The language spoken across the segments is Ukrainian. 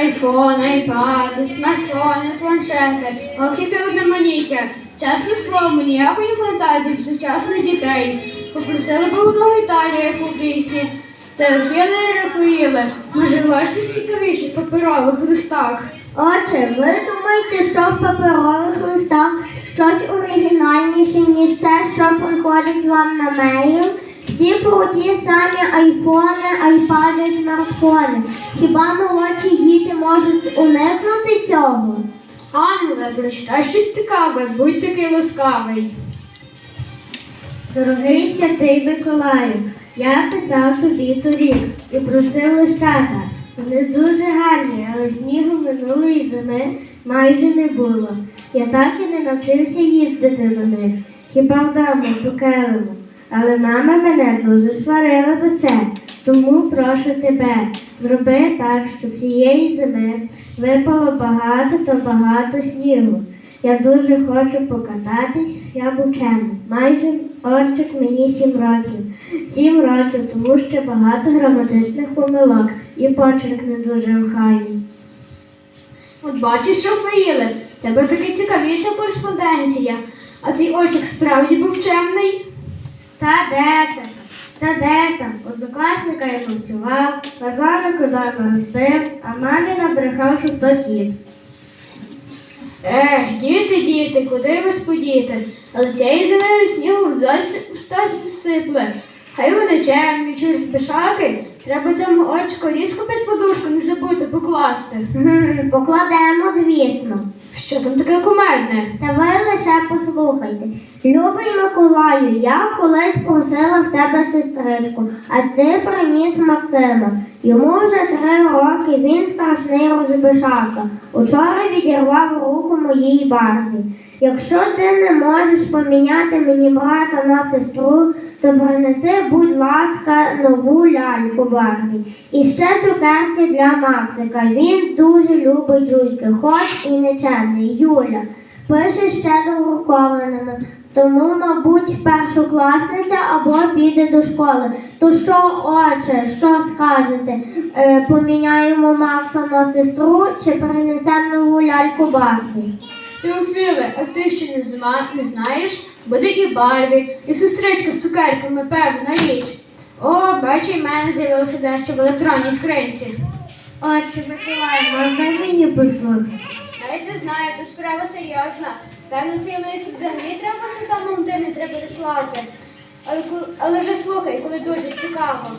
Айфон, айпади, смартфони, планшети, яке одноманіття. Чесне слово, ніякої фантазії сучасних дітей. Попросили б одну гітару, як у пісні. Теофіли і Рафаїли, може, щось цікавіше в паперових листах? Отже, ви думаєте, що в паперових листах щось оригінальніше, ніж те, що приходить вам на мейл? Всі про ті самі айфони, айпади, смартфони. Хіба молодші діти можуть уникнути цього? Ангеле, прочитай щось цікаве, будь такий ласкавий. Дорогий святий Миколаю, я писав тобі торік і просив лищата. Вони дуже гарні, але снігу минулої зими майже не було. Я так і не навчився їздити на них, хіба вдома по келему. Але мама мене дуже сварила за це. Тому прошу тебе, зроби так, щоб цієї зими випало багато та багато снігу. Я дуже хочу покататись, я був вчений. Майже орчик мені сім років. Сім років, тому що багато граматичних помилок і почерк не дуже охайний. От бачиш, Рафаїле, тебе таки цікавіша кореспонденція. А цей очик справді був чемний. Та де там? Та де там? Однокласника я танцював, вазоник удома розбив, а мамі набрехав, що то кіт. Ех, діти, діти, куди ви сподіти? Але цієї зими снігу вдалося встати сипле. Хай вони чемні, через бешаки. Треба цьому орчику різко під подушку не забути покласти. Покладемо, звісно. Що там таке кумедне? Та ви лише послухайте. Любий Миколаю, я колись просила в тебе сестричку, а ти приніс Максима. Йому вже три роки, він страшний розбишака. Учора відірвав руку моїй барві. Якщо ти не можеш поміняти мені брата на сестру, то принеси, будь ласка, нову ляльку Барбі. І ще цукерки для Максика. Він дуже любить жуйки, хоч і нечемний. Юля. Пише ще дорукованими, тому, мабуть, першокласниця або піде до школи. То що, отче, що скажете? Е, поміняємо Макса на сестру чи принесемо нову ляльку Барбі? Теофіле, а ти ще не, зма... не знаєш? Буде і Барбі, і сестричка з цукерками, певна річ. О, бачу, і в мене з'явилося дещо в електронній скринці. Отче Миколай, можна й мені послухати? Навіть не знаю, тут справа серйозна. Певно, цей лист взагалі треба Святому Валентину треба переслати. Але, але вже слухай, коли дуже цікаво.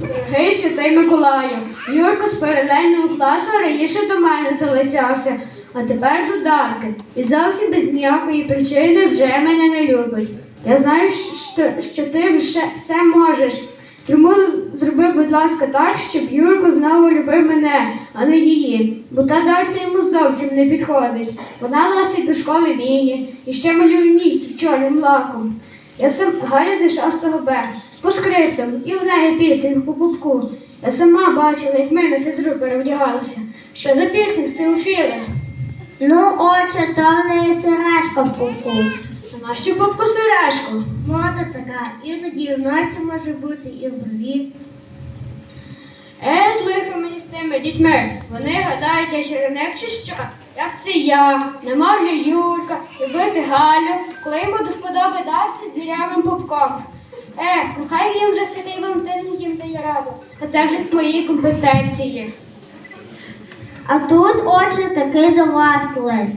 Дорогий святий Миколаю, Юрко з паралельного класу раніше до мене залицявся, а тепер до Дарки. І зовсім без ніякої причини вже мене не любить. Я знаю, що, що ти вже все можеш. Тому зроби, будь ласка, так, щоб Юрко знову любив мене, а не її, бо та дарця йому зовсім не підходить. Вона носить до школи міні і ще малює нігті чорним лаком. Я сам Галя зі 6 Б, по скриптам, і в неї пірсинг у пупку. Я сама бачила, як ми на фізру перевдягалися. Що за пірсинг ти Філе? Ну, отче, то в неї сережка в пупку. А нащо попку сережку? Мода така, іноді в носі може бути, і в брові. Ет, лихо мені з цими дітьми. Вони гадають, я чарівник чи що? Як це я, намовлю Юрка, любити Галю, коли йому до вподоби дарці з дірявим пупком. Ех, ну хай їм вже святий Валентин їм дає раду, а це вже твої компетенції. А тут, отже, таки до вас лист.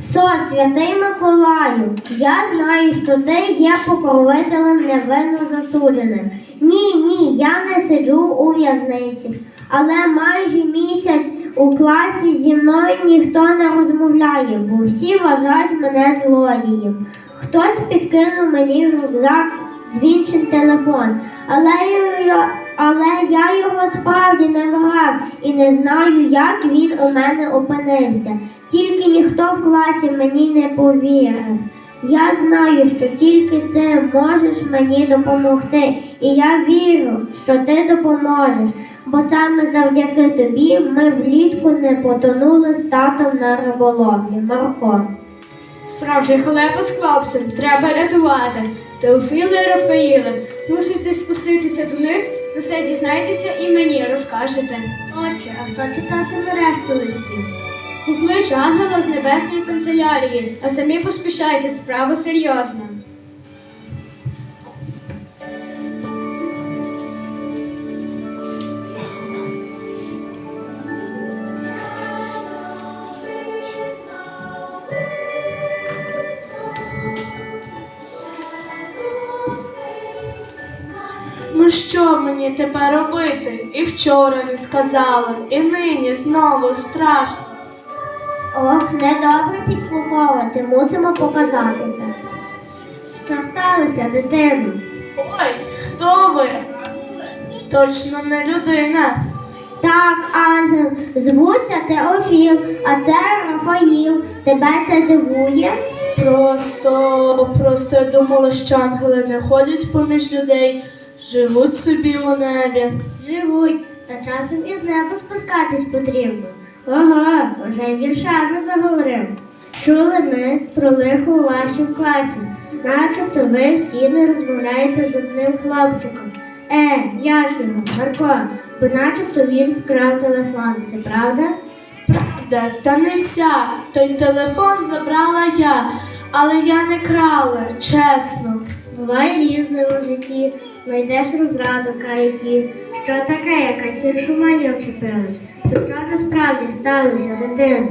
Со, святий Миколаю, я знаю, що ти є покровителем невинно засуджених. Ні, ні, я не сиджу у в'язниці, але майже місяць у класі зі мною ніхто не розмовляє, бо всі вважають мене злодієм. Хтось підкинув мені рюкзак дзвінчин телефон, але я, але я його справді не брав і не знаю, як він у мене опинився. Тільки ніхто в класі мені не повірив. Я знаю, що тільки ти можеш мені допомогти, і я вірю, що ти допоможеш, бо саме завдяки тобі ми влітку не потонули з татом на риболовлі. Марко. Справжній халепа з хлопцем треба рятувати. Теофіле і Рафаїле, мусите спуститися до них про все дізнайтеся і мені розкажете. Отже, а хто читатиме решту листів? Поклич ангела з небесної канцелярії, а самі поспішайте, справа серйозна. Мені тепер робити? І вчора не сказала, і нині знову страшно. Ох, недобре підслуховувати, мусимо показатися. Що сталося, дитино? Ой, хто ви? Точно не людина. Так, ангел, звуся Теофіл, а це Рафаїл. Тебе це дивує? Просто, просто я думала, що ангели не ходять поміж людей, живуть собі у небі. Живуть, та часом із неба спускатись потрібно. Ага, вже й віршами заговорив. Чули ми про лихо у вашому класі, начебто ви всі не розмовляєте з одним хлопчиком. Е, як його, Марко, бо начебто він вкрав телефон, це правда? Правда, та не вся. Той телефон забрала я, але я не крала, чесно. Буває різне у житті, знайдеш розраду каяті. Що таке, якась віршуманія вчепилась? То що насправді сталося, дитино?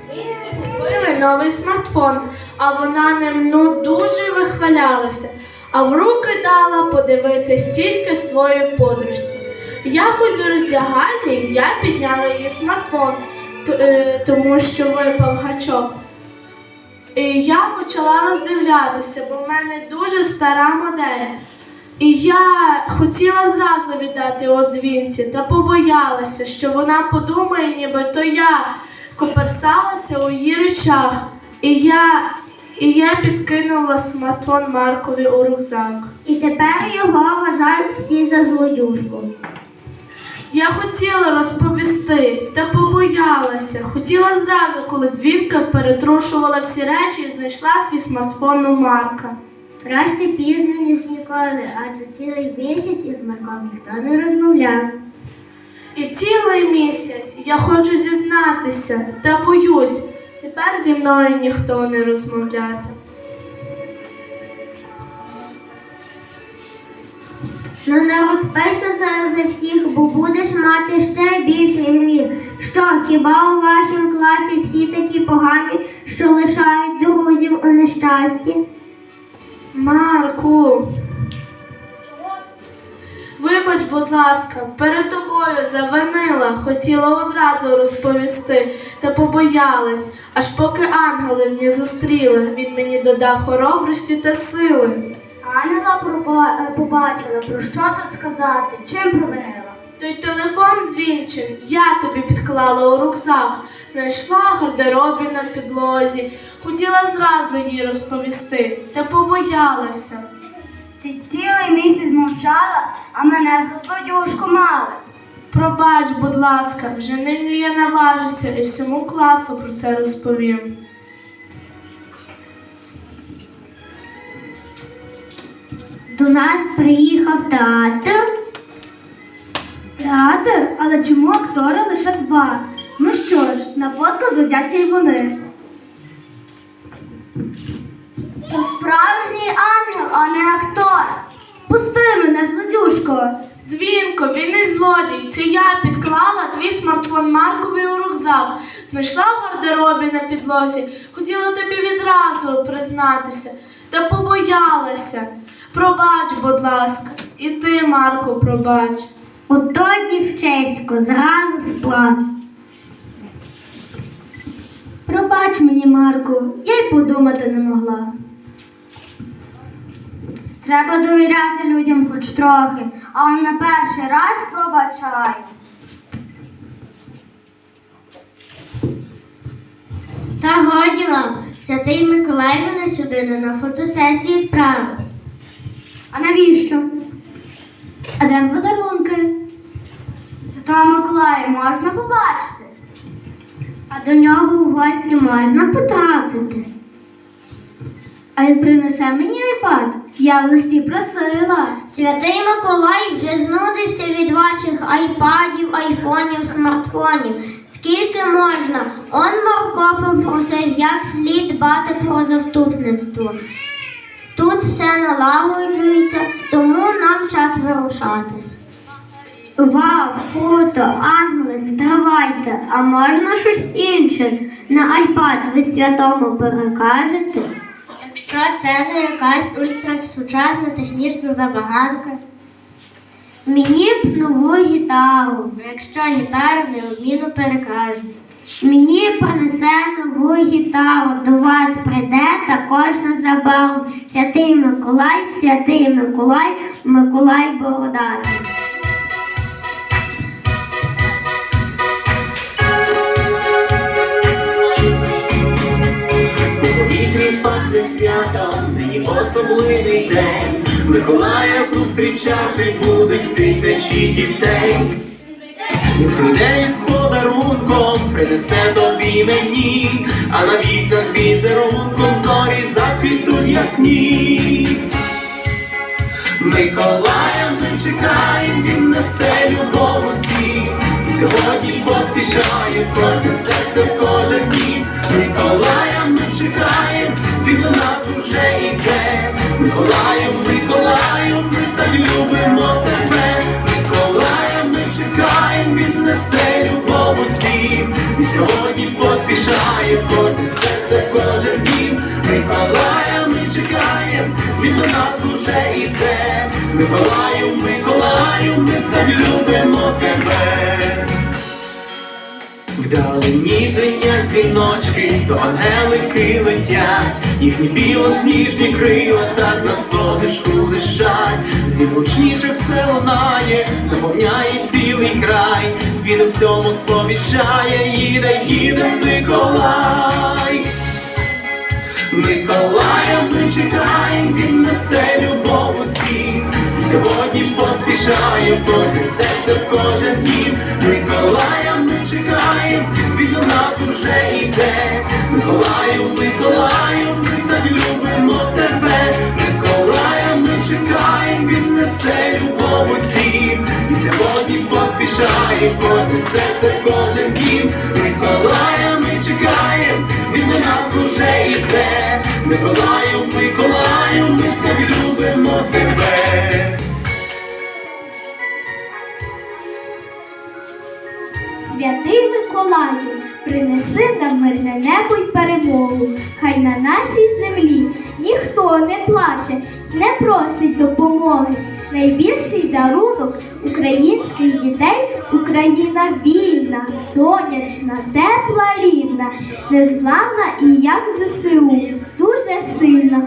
Звідси купили новий смартфон, а вона ним ну дуже вихвалялася, а в руки дала подивитись тільки своїй подружці. Якось у роздягальні я підняла її смартфон, е, тому що випав гачок. І я почала роздивлятися, бо в мене дуже стара модель. І я хотіла зразу віддати дзвінці, та побоялася, що вона подумає, ніби то я коперсалася у її речах. І я, і я підкинула смартфон Маркові у рюкзак. І тепер його вважають всі за злодюжку. Я хотіла розповісти, та побоялася. Хотіла зразу, коли дзвінка перетрушувала всі речі і знайшла свій смартфон у Марка. Краще пізно, ніж ніколи, адже цілий місяць із Марком ніхто не розмовляв. І цілий місяць я хочу зізнатися, та боюсь, тепер зі мною ніхто не розмовляти. Ну не розпийся зараз всіх, бо будеш мати ще більший гріх. Що, хіба у вашому класі всі такі погані, що лишають друзів у нещасті? Марку. Вибач, будь ласка, перед тобою завинила, хотіла одразу розповісти, та побоялась, аж поки ангели мене зустріли, він мені додав хоробрості та сили. Ангела е, побачила, про що тут сказати, чим провинила? Той телефон дзвінчин я тобі підклала у рюкзак, знайшла в гардеробі на підлозі, хотіла зразу їй розповісти, та побоялася. Ти цілий місяць мовчала, а мене за злодюшку мали. Пробач, будь ласка, вже нині я наважуся і всьому класу про це розповім. До нас приїхав театр. Театр? Але чому актори лише два? Ну що ж, на фотку згодяться й вони. А не актор. Пусти мене, злодюшко. Дзвінко, він не злодій. Це я підклала твій смартфон Маркові у рюкзак. Знайшла в гардеробі на підлозі. Хотіла тобі відразу признатися, та побоялася. Пробач, будь ласка, і ти, Марко, пробач. Ото дівчисько, зразу сплач. Пробач мені, Марку, я й подумати не могла. Треба довіряти людям хоч трохи, але на перший раз пробачаю. Та годі вам, святий Миколай мене сюди не на фотосесію відправив. А навіщо? А де подарунки? Святого Миколая можна побачити. А до нього у гості можна потрапити. А він принесе мені айпад. Я в листі просила. Святий Миколай вже знудився від ваших айпадів, айфонів, смартфонів. Скільки можна? Он Марко попросив, як слід дбати про заступництво. Тут все налагоджується, тому нам час вирушати. Вау, круто, ангели, стривайте, а можна щось інше? На айпад ви святому перекажете? Якщо це не якась ультрасучасна технічна забаганка. Мені б нову гітару. Якщо гітару неодмінно перекажу. Мені принесе нову гітару, до вас прийде також незабаром. Святий Миколай, святий Миколай, Миколай Бородатий. Повітрі пахне святом, нині особливий день. Миколая зустрічати будуть тисячі дітей. Він прийде із подарунком, принесе тобі мені, а на вікнах візерунком зорі зацвітуть ясні. Миколая ми чекаєм, він несе любов усім. Сьогодні поспішає кожне серце, кожен дім. Миколая ми чекаєм, до нас уже йде. Миколаю, Миколаю, ми так любимо тебе. Миколая ми чекаєм, він несе любов усім. І сьогодні поспішає в кожне серце, в кожен дім. Миколая ми чекаєм, він до нас уже йде. Миколаю, Миколаю, ми так любимо тебе. Вдалині дзвенять дзвіночки, то ангелики летять, їхні білосніжні крила так на сонечку лишать. Дзвін гучніше все лунає, наповняє цілий край, світом всьому сповіщає, їде, їде Миколай. Миколая ми чекаєм, він несе любов усім. Сьогодні поспішає в кожне серце, в кожен дім. Миколая ми чекаєм, він до нас уже йде. Миколаю, Миколаю, ми так любимо тебе. Миколая ми чекаєм, він несе любов усім. І сьогодні поспішає кожне серце, кожен дім. Миколая ми чекаєм, він до нас уже йде. Миколаю, нам мирне небо й перемогу. Хай на нашій землі ніхто не плаче, й не просить допомоги. Найбільший дарунок українських дітей Україна вільна, сонячна, тепла, рідна, незламна і як ЗСУ, дуже сильна.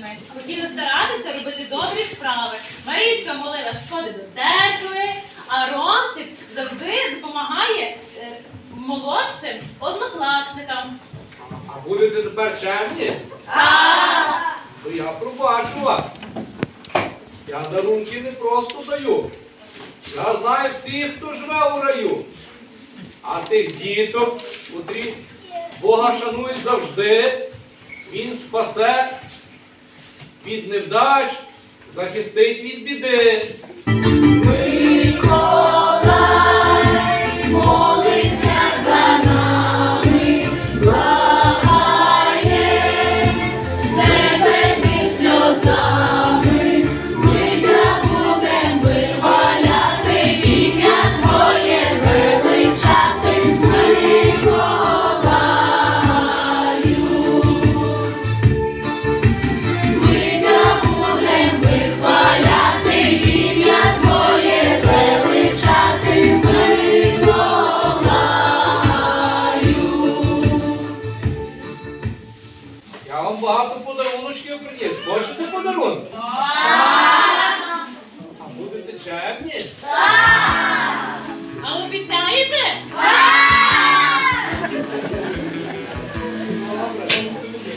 Чемними. Хотіли старатися робити добрі справи. Марічка молилась сходи до церкви, а Ромчик завжди допомагає е, молодшим однокласникам. А будете тепер чемні? Так! То я пробачу вас. Я дарунки не просто даю. Я знаю всіх, хто живе у раю. А тих діток, котрі Бога шанують завжди, Він спасе від невдач, захистить від біди. Подаруночків приніс. Хочете подарунки? А будете чемні? А обіцяєте?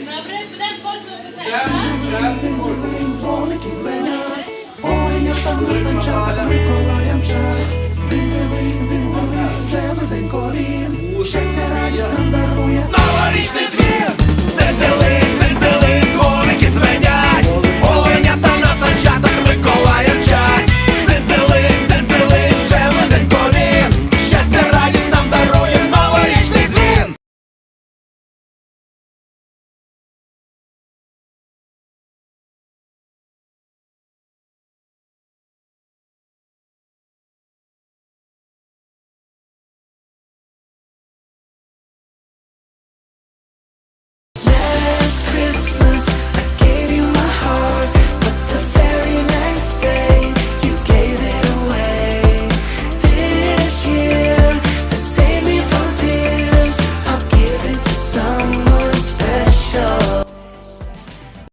Добре, будемо кожного питати. Чемні, чемні. Дзвоники дзвенять, ой, я там на санчатах Миколая мчать. Дзинзовий, дзинзовий, вже близенько він, щастя радість нам дарує. Новорічний дзвін!